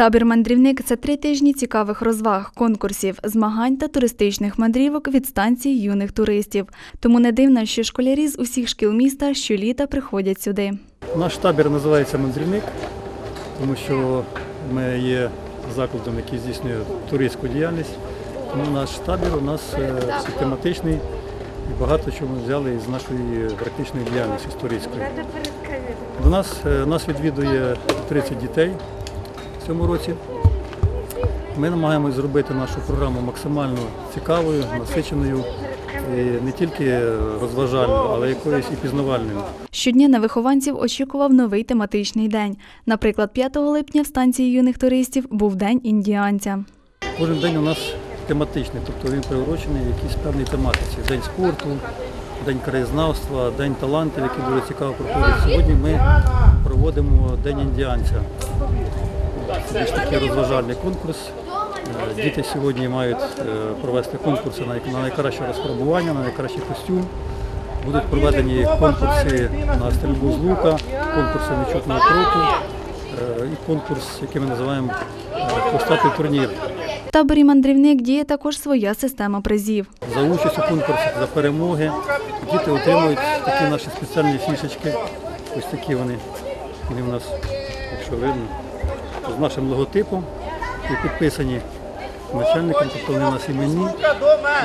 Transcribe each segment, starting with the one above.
Табір мандрівник це три тижні цікавих розваг, конкурсів, змагань та туристичних мандрівок від станцій юних туристів. Тому не дивно, що школярі з усіх шкіл міста щоліта приходять сюди. Наш табір називається мандрівник, тому що ми є закладом, який здійснює туристську діяльність. Тому наш табір у нас е, систематичний і багато чого ми взяли із нашої практичної діяльності з туристської. До нас, е, нас відвідує 30 дітей цьому році. Ми намагаємося зробити нашу програму максимально цікавою, насиченою, і не тільки розважальною, але якоюсь і пізнавальною. Щодня на вихованців очікував новий тематичний день. Наприклад, 5 липня в станції юних туристів був День індіанця. Кожен день у нас тематичний, тобто він приурочений якійсь певній тематиці. День спорту, день краєзнавства, день талантів, які дуже цікаво проходять. Сьогодні ми проводимо День індіанця. Більш такий розважальний конкурс. Е, Діти сьогодні мають е, провести конкурси на найкраще розфарбування, на найкращий костюм. Будуть проведені конкурси на стрільбу з лука, конкурси нечутного кроку е, і конкурс, який ми називаємо хвостатий турнір. В таборі мандрівник діє також своя система призів. За участь у конкурсах, за перемоги. Діти отримують такі наші спеціальні фішечки. Ось такі вони. Вони в нас, якщо видно, з нашим логотипом і підписані начальником, тобто вони у нас іменні.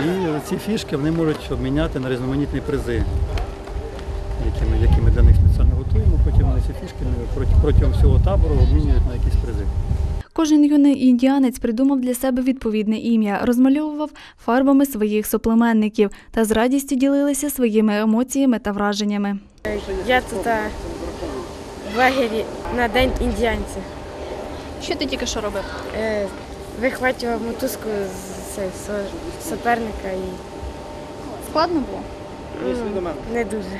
І ці фішки вони можуть обміняти на різноманітні призи, які ми, які ми для них спеціально готуємо. Потім вони ці фішки протягом всього табору обмінюють на якісь призи. Кожен юний індіанець придумав для себе відповідне ім'я, розмальовував фарбами своїх соплеменників та з радістю ділилися своїми емоціями та враженнями. Я тут а, в лагері на день індіанця. Що ти тільки що робив? Е, вихватував мотузку з це, со- суперника і Складно було? м, не дуже.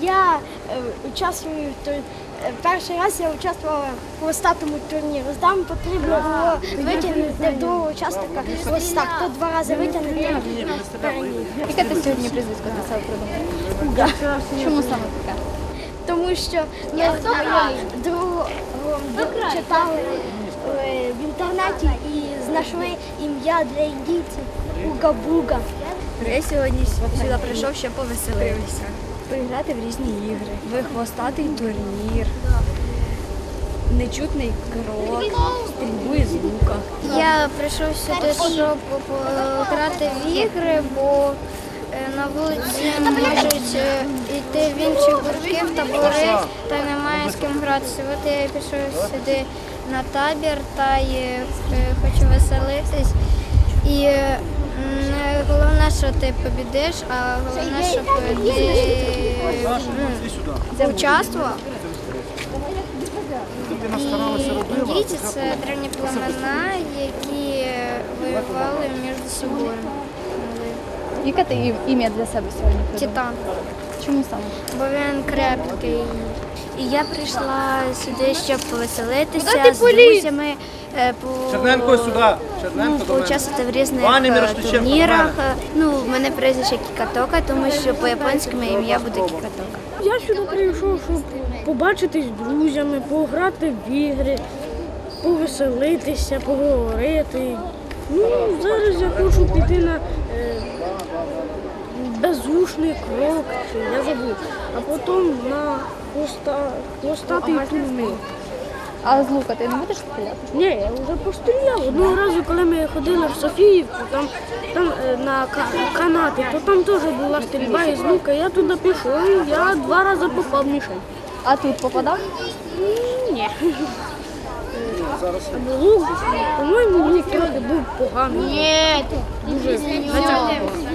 Я е, участвую в тур... е, перший раз я участвувала в хвостатому турнірі. Там потрібно було витягнути до учасника ось так. То два рази витягнути переміг. Яке ти сьогодні прізвисько для себе придумав? Чому саме таке? Тому що ми моїм другом читали е, в інтернеті і знайшли ім'я для індійців Уга-Буга. Я сьогодні сюди прийшов, щоб повеселитися. Поіграти в різні ігри. Вихвостатий турнір, нечутний крок, стрільбу із лука. Я прийшов сюди, щоб грати в ігри, бо е, на вулиці можуть е, йти в інші гуртки, в табори, та немає з ким гратися. От я пішов сюди на табір та е, хочу веселитись. І е, не головне, що ти побідиш, а головне, щоб ти м, участвував. І індійці це древні племена, які воювали між собою. Яке ти ім'я для себе сьогодні? Титан, Чому саме? бо він крепкий. І я прийшла сюди, щоб повеселитися з друзями, е, по... Черненко сюди. ну, Черненко мене. поучаствувати в різних е, турнірах. Ну, в мене прізвище Кікатока, тому що по-японськи моє ім'я буде Кікатока. Я сюди прийшов, щоб побачитись з друзями, пограти в ігри, повеселитися, поговорити. Ну, зараз я хочу піти на е, безушний крок, чи я забув, а потім на хвоста, хвостатий турнір. А з лука ти не будеш стріляти? Ні, я вже постріляв. Одного разу, коли ми ходили в Софіївку, там, там е, на ка- канати, то там теж була стрільба із лука. Я туди пішов, я два рази попав в мішень. А тут попадав? Ні. Лук, по-моєму, лук трохи був поганий. Ні, дуже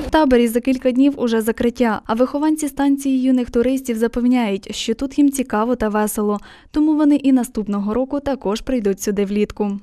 В таборі за кілька днів уже закриття, а вихованці станції юних туристів запевняють, що тут їм цікаво та весело, тому вони і наступного року також прийдуть сюди влітку.